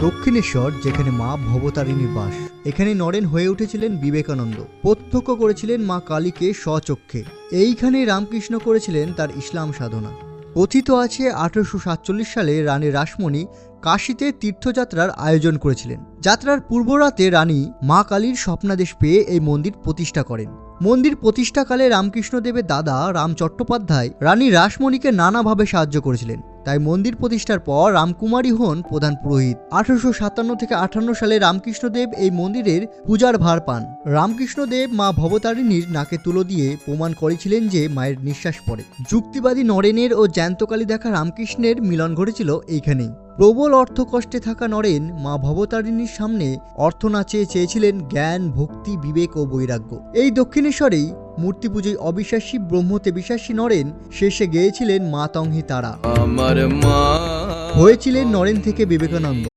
দক্ষিণেশ্বর, যেখানে মা ভবতারিণীর বাস। এখানে নরেন হয়ে উঠেছিলেন বিবেকানন্দ। প্রত্যক্ষ করেছিলেন মা কালীকে স্বচক্ষে। এইখানে রামকৃষ্ণ করেছিলেন তার ইসলাম সাধনা। কথিত আছে আঠারোশো সাতচল্লিশ সালে রানী রাসমণি কাশীতে তীর্থযাত্রার আয়োজন করেছিলেন। যাত্রার পূর্বরাতে রানী মা কালীর স্বপ্নাদেশ পেয়ে এই মন্দির প্রতিষ্ঠা করেন। মন্দির প্রতিষ্ঠাকালে রামকৃষ্ণদেবের দাদা রাম চট্টোপাধ্যায় রানী রাসমণিকে নানাভাবে সাহায্য করেছিলেন। তাই মন্দির প্রতিষ্ঠার পর রামকুমারী হন প্রধান পুরোহিত। আঠারোশো সাতান্ন থেকে আটান্ন সালে রামকৃষ্ণদেব এই মন্দিরের পূজার ভার পান। রামকৃষ্ণদেব মা ভবতারিণীর নাকে তুলো দিয়ে প্রমাণ করেছিলেন যে মায়ের নিঃশ্বাস পড়ে। যুক্তিবাদী নরেনের ও জ্যান্তকালী দেখা রামকৃষ্ণের মিলন ঘটেছিল এইখানেই। প্রবল অর্থ কষ্টে থাকা নরেন মা ভবতারিণীর সামনে অর্থ না চেয়ে চেয়েছিলেন জ্ঞান ভক্তি বিবেক ও বৈরাগ্য। এই দক্ষিণেশ্বরেই মূর্তি পুজোয় অবিশ্বাসী ব্রহ্মতে বিশ্বাসী নরেন শেষে গেয়েছিলেন মা তংহি তারা। আমার মা। হয়েছিলেন নরেন থেকে বিবেকানন্দ।